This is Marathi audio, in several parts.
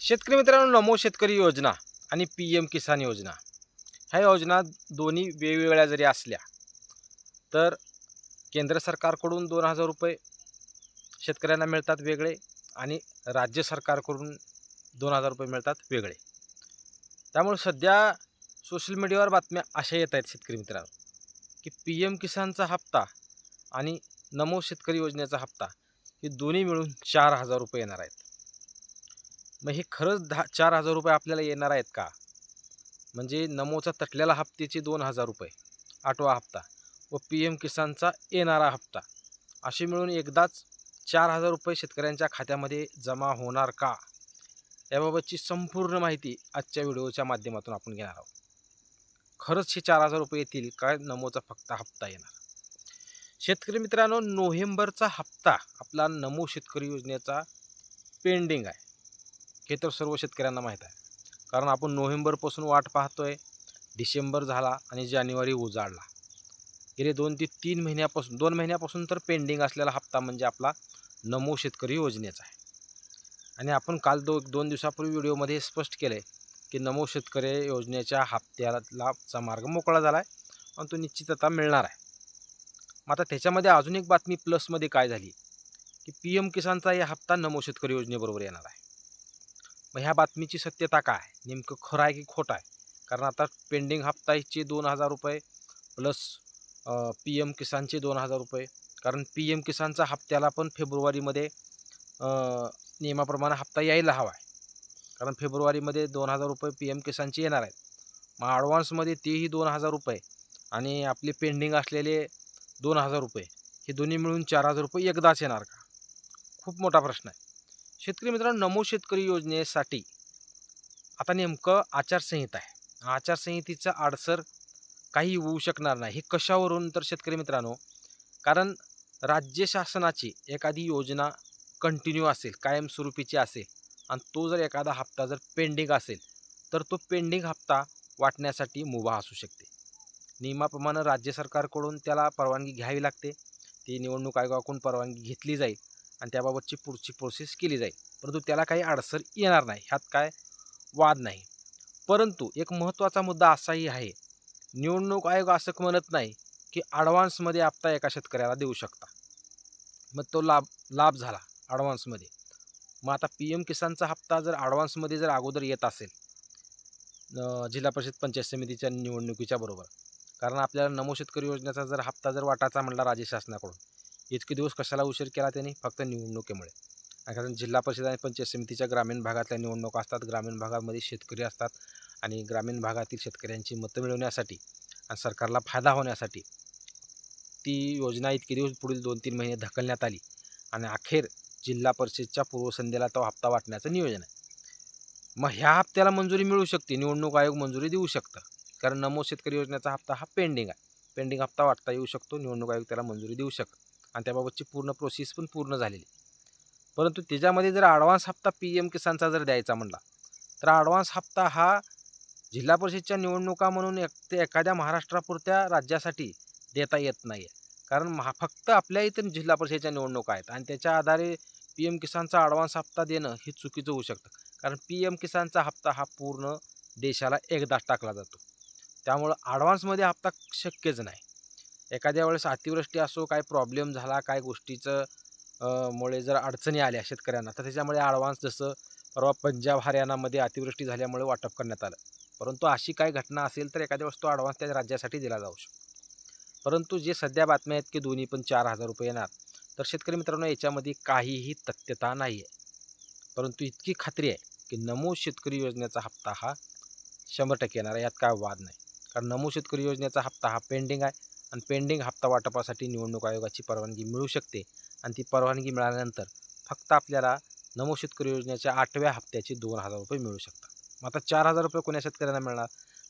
शेतकरी मित्रांनो नमो शेतकरी योजना आणि पी एम किसान योजना. ह्या योजना दोन्ही वेगवेगळ्या जरी असल्या तर केंद्र सरकारकडून दोन हजार रुपये शेतकऱ्यांना मिळतात वेगळे आणि राज्य सरकारकडून दोन हजार रुपये मिळतात वेगळे. त्यामुळे सध्या सोशल मीडियावर बातम्या अशा येत आहेत शेतकरी मित्रांनो की पी एम किसानचा हप्ता आणि नमो शेतकरी योजनेचा हप्ता हे दोन्ही मिळून चार हजार रुपये येणार आहेत. मग हे खरंच दहा चार हजार रुपये आपल्याला येणार आहेत का? म्हणजे नमोचा तटलेला हप्त्याचे दोन हजार रुपये आठवा हप्ता व पी एम किसानचा येणारा हप्ता. असे मिळून एकदाच चार हजार रुपये शेतकऱ्यांच्या खात्यामध्ये जमा होणार का? याबाबतची संपूर्ण माहिती आजच्या व्हिडिओच्या माध्यमातून आपण घेणार आहोत. खरंच हे चार हजार रुपये येतील काय नमोचा फक्त हप्ता येणार. शेतकरी मित्रांनो नोव्हेंबरचा हप्ता आपला नमो शेतकरी योजनेचा पेंडिंग आहे. हे तर सर्व शेतकऱ्यांना माहीत आहे. कारण आपण नोव्हेंबरपासून वाट पाहतो आहे डिसेंबर झाला आणि जानेवारी उजाडला. गेले दोन ते तीन महिन्यापासून दोन महिन्यापासून तर पेंडिंग असलेला हप्ता म्हणजे आपला नमो शेतकरी योजनेचा आहे. आणि आपण काल दो दोन दिवसापूर्वी व्हिडिओमध्ये स्पष्ट केलं आहे की नमो शेतकरी योजनेच्या हप्त्यालाचा मार्ग मोकळा झाला आहे आणि तो निश्चित आता मिळणार आहे. मग आता त्याच्यामध्ये अजून एक बातमी प्लसमध्ये काय झाली? की पी एम किसानचा या हप्ता नमो शेतकरी योजनेबरोबर येणार आहे. मग ह्या बातमीची सत्यता काय? नेमकं खरं आहे की खोटं आहे? कारण आता पेंडिंग हप्ताचे दोन हजार रुपये प्लस पी एम किसानचे दोन हजार रुपये. कारण पी एम किसानचा हप्त्याला पण फेब्रुवारीमध्ये नियमाप्रमाणे हप्ता यायला हवा आहे. कारण फेब्रुवारीमध्ये दोन हजार रुपये पी एम किसानचे येणार आहेत. मग ॲडव्हान्समध्ये तेही दोन हजार रुपये आणि आपले पेंडिंग असलेले दोन हजार रुपये हे दोन्ही मिळून चार हजार रुपये एकदाच येणार का? खूप मोठा प्रश्न आहे. शेतकरी मित्रांनो नमो शेतकरी योजनेसाठी आता नेमकं आचारसंहिता आहे. आचारसंहितेचा आडसर काही होऊ शकणार नाही. हे कशावरून तर शेतकरी मित्रांनो कारण राज्य शासनाची एखादी योजना कंटिन्यू असेल कायमस्वरूपीची असेल आणि तो जर एखादा हप्ता जर पेंडिंग असेल तर तो पेंडिंग हप्ता वाटण्यासाठी मुभा असू शकते. नियमाप्रमाणे राज्य सरकारकडून त्याला परवानगी घ्यावी लागते. ती निवडणूक आयोगाकडून परवानगी घेतली जाईल. आणि त्याबाबतची पुढची प्रोसेस केली जाईल. परंतु त्याला काही अडसर येणार नाही. ह्यात काय वाद नाही. परंतु एक महत्त्वाचा मुद्दा असाही आहे. निवडणूक आयोग असं म्हणत नाही की ॲडव्हान्समध्ये हप्ता एका शेतकऱ्याला देऊ शकता. मग तो लाभ लाभ झाला ॲडव्हान्समध्ये मग आता पी एम किसानचा हप्ता जर ॲडव्हान्समध्ये जर अगोदर येत असेल जिल्हा परिषद पंचायत समितीच्या निवडणुकीच्या बरोबर. कारण आपल्याला नमो शेतकरी योजनेचा जर हप्ता जर वाटायचा म्हणला राज्य शासनाकडून इतके दिवस कशाला उशीर केला त्यांनी? फक्त निवडणुकीमुळे. कारण जिल्हा परिषद आणि पंचायत समितीच्या ग्रामीण भागातल्या निवडणुका असतात. ग्रामीण भागामध्ये शेतकरी असतात. आणि ग्रामीण भागातील शेतकऱ्यांची मतं मिळवण्यासाठी आणि सरकारला फायदा होण्यासाठी ती योजना इतके दिवस पुढील दोन तीन महिने ढकलण्यात आली. आणि अखेर जिल्हा परिषदच्या पूर्वसंध्येला तो हप्ता वाटण्याचं नियोजन आहे. मग ह्या हप्त्याला मंजुरी मिळू शकते. निवडणूक आयोग मंजुरी देऊ शकतं. कारण नमो शेतकरी योजनेचा हप्ता हा पेंडिंग आहे. पेंडिंग हप्ता वाटता येऊ शकतो. निवडणूक आयोग त्याला मंजुरी देऊ शकतं. आणि त्याबाबतची पूर्ण प्रोसेस पण पूर्ण झालेली. परंतु त्याच्यामध्ये जर ॲडव्हान्स हप्ता पी एम किसानचा जर द्यायचा म्हणला तर ॲडव्हान्स हप्ता हा जिल्हा परिषदच्या निवडणुका म्हणून एक ते एखाद्या महाराष्ट्रापुरत्या राज्यासाठी देता येत नाही आहे कारण महा फक्त आपल्या इथं जिल्हा परिषदेच्या निवडणुका आहेत आणि त्याच्या आधारे पी एम किसानचा ॲडव्हान्स हप्ता देणं हे चुकीचं होऊ शकतं. कारण पी एम किसानचा हप्ता हा पूर्ण देशाला एकदाच टाकला जातो. त्यामुळं ॲडव्हान्समध्ये हप्ता शक्यच नाही. एखाद्या वेळेस अतिवृष्टी असो काय प्रॉब्लेम झाला काय गोष्टीचं मुळे जर अडचणी आल्या शेतकऱ्यांना तर त्याच्यामुळे ॲडव्हान्स जसं परवा पंजाब हरियाणामध्ये अतिवृष्टी झाल्यामुळे वाटप करण्यात आलं. परंतु अशी काही घटना असेल तर एखाद्या वेळेस तो ॲडव्हान्स त्या राज्यासाठी दिला जाऊ शकतो. परंतु जे सध्या बातम्या आहेत की दोन्ही पण चार हजार रुपये येणार तर शेतकरी मित्रांनो याच्यामध्ये काहीही तथ्यता नाही आहे परंतु इतकी खात्री आहे की नमो शेतकरी योजनेचा हप्ता हा शंभर टक्के येणार आहे यात काय वाद नाही. कारण नमो शेतकरी योजनेचा हप्ता हा पेंडिंग आहे. आणि पेंडिंग हप्ता वाटपासाठी निवडणूक आयोगाची परवानगी मिळू शकते. आणि ती परवानगी मिळाल्यानंतर फक्त आपल्याला नमो शेतकरी योजनेच्या आठव्या हप्त्याचे दोन हजार रुपये मिळू शकतात. मग आता चार हजार रुपये कोण्या शेतकऱ्यांना मिळणार?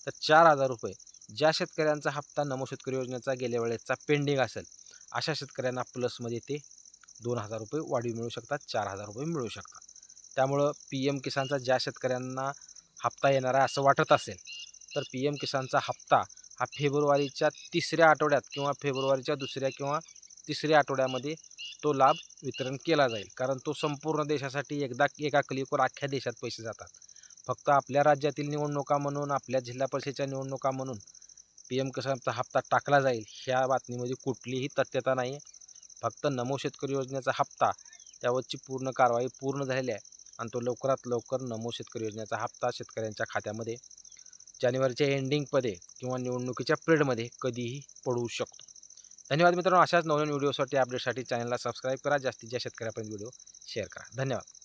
तर चार हजार रुपये ज्या शेतकऱ्यांचा हप्ता नमो शेतकरी योजनेचा गेल्या वेळेचा पेंडिंग असेल अशा शेतकऱ्यांना प्लसमध्ये ते दोन हजार रुपये वाढीव मिळू शकतात चार हजार रुपये मिळू शकतात. त्यामुळं पी एम किसानचा ज्या शेतकऱ्यांना हप्ता येणार आहे असं वाटत असेल तर पी एम किसानचा हप्ता हा फेब्रुवारीच्या तिसऱ्या आठवड्यात किंवा फेब्रुवारीच्या दुसऱ्या किंवा तिसऱ्या आठवड्यामध्ये तो लाभ वितरण केला जाईल. कारण तो संपूर्ण देशासाठी एकदा एका क्लिकवर अख्ख्या देशात पैसे जातात. फक्त आपल्या राज्यातील निवडणुका म्हणून आपल्या जिल्हा परिषदेच्या निवडणुका म्हणून पी एम किसानचा हप्ता टाकला जाईल ह्या बातमीमध्ये कुठलीही तथ्यता नाही आहे फक्त नमो शेतकरी योजनेचा हप्ता त्यावरची पूर्ण कारवाई पूर्ण झालेली आहे. आणि तो लवकरात लवकर नमो शेतकरी योजनेचा हप्ता शेतकऱ्यांच्या खात्यामध्ये जानेवारीच्या एंडिंगमध्ये किंवा निवडणुकीच्या पिरियडमध्ये कधीही पडू शकतो. धन्यवाद मित्रांनो. अशाच नवीन व्हिडिओसाठी अपडेटसाठी चॅनलला सबस्क्राईब करा. जास्तीत जास्त शेतकऱ्यापर्यंत व्हिडिओ शेअर करा. धन्यवाद.